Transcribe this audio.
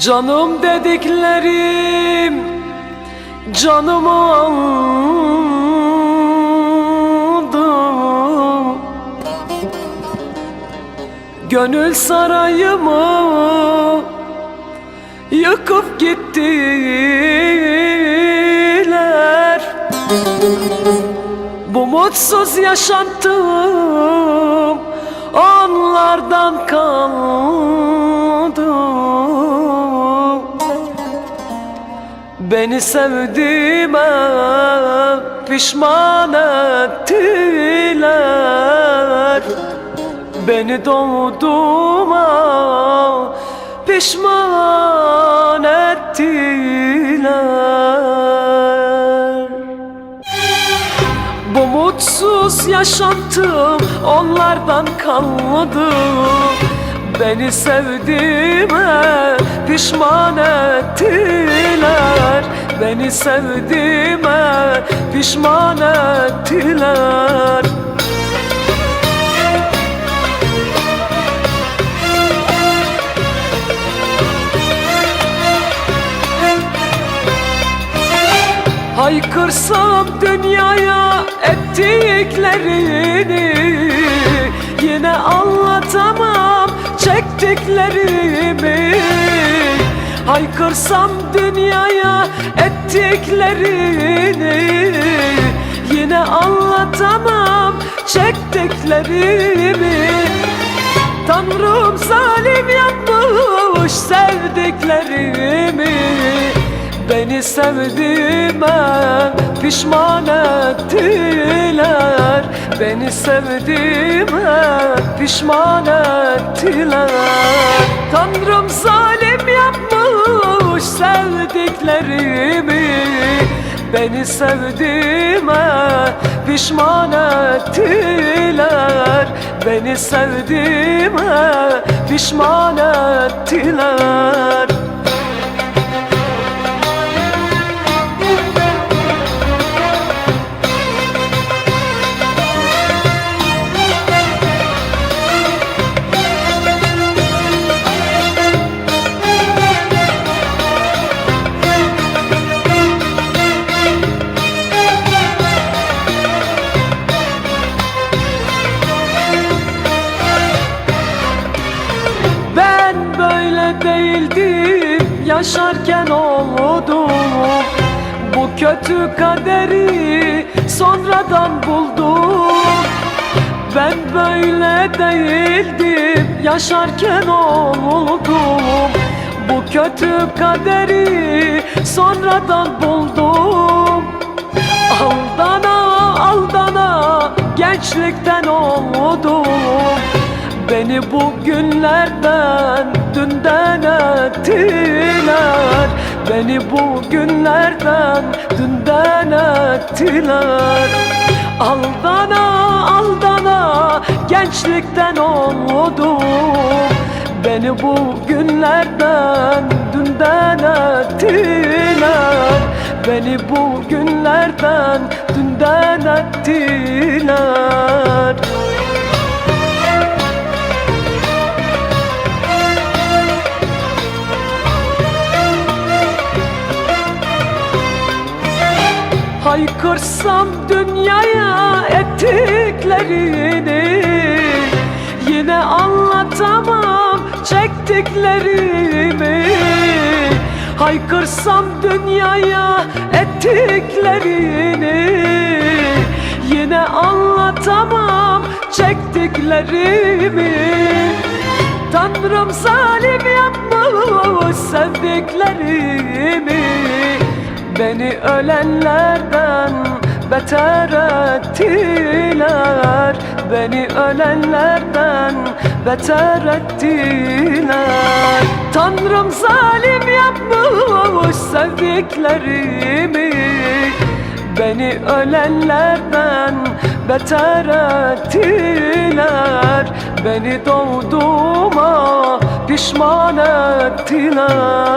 Canım dediklerim canımı aldı. Gönül sarayımı yıkıp gittiler. Bu mutsuz yaşantım onlardan kaldı Beni sevdiğime pişman ettiler. Beni doğduğuma pişman ettiler. Bu mutsuz yaşantım onlardan kalmadı Beni sevdiğime pişman ettiler. Beni sevdiğime pişman ettiler. Haykırsam dünyaya ettiklerini çektiklerimi Haykırsam dünyaya ettiklerini Yine anlatamam çektiklerimi. Tanrım zalim yapmış sevdiklerimi Beni sevdiğime pişman ettiler. Beni sevdiğime pişman ettiler Tanrım zalim yapmış sevdiklerimi. Beni sevdiğime pişman ettiler. Beni sevdiğime pişman ettiler değildim yaşarken oldum Bu kötü kaderi sonradan buldum. Ben böyle değildim yaşarken oldum Bu kötü kaderi sonradan buldum. Aldana aldana gençlikten oldum Beni bu günlerden dünden ettiler. Beni bu günlerden dünden ettiler. Aldana aldana gençlikten oldum Beni bu günlerden dünden ettiler. Beni bu Haykırsam dünyaya ettiklerini Yine anlatamam çektiklerimi. Haykırsam dünyaya ettiklerini Yine anlatamam çektiklerimi. Tanrım zalim yapmış sevdiklerimi Beni ölenlerden beter ettiler. Beni ölenlerden beter ettiler. Tanrım zalim yapmış sevdiklerimi. Beni ölenlerden beter ettiler. Beni doğduğuma pişman ettiler